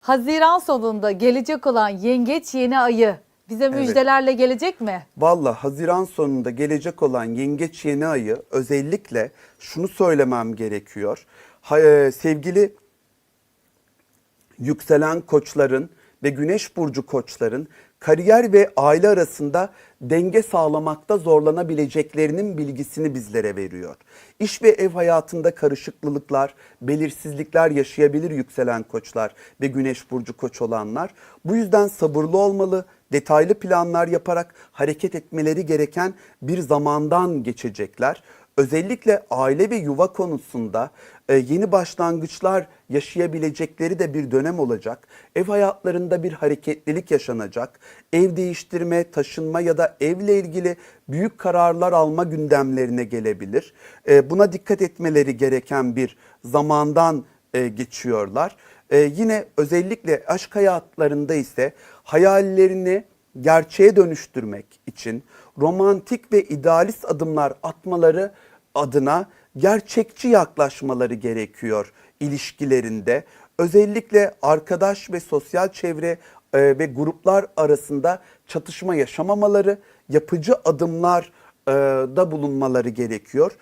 Haziran sonunda gelecek olan yengeç yeni ayı bize müjdelerle gelecek mi? Valla Haziran sonunda gelecek olan yengeç yeni ayı özellikle şunu söylemem gerekiyor. Ha- e, sevgili yükselen koçların ve güneş burcu koçların kariyer ve aile arasında denge sağlamakta zorlanabileceklerinin bilgisini bizlere veriyor. İş ve ev hayatında karışıklılıklar, belirsizlikler yaşayabilir yükselen koçlar ve güneş burcu koç olanlar. Bu yüzden sabırlı olmalı, detaylı planlar yaparak hareket etmeleri gereken bir zamandan geçecekler. Özellikle aile ve yuva konusunda e, yeni başlangıçlar yaşayabilecekleri de bir dönem olacak. Ev hayatlarında bir hareketlilik yaşanacak. Ev değiştirme, taşınma ya da evle ilgili büyük kararlar alma gündemlerine gelebilir. E, Buna dikkat etmeleri gereken bir zamandan e, geçiyorlar. E, Yine özellikle aşk hayatlarında ise hayallerini gerçeğe dönüştürmek için romantik ve idealist adımlar atmaları adına gerçekçi yaklaşmaları gerekiyor ilişkilerinde. Özellikle arkadaş ve sosyal çevre e, ve gruplar arasında çatışma yaşamamaları, yapıcı adımlar e, da bulunmaları gerekiyor.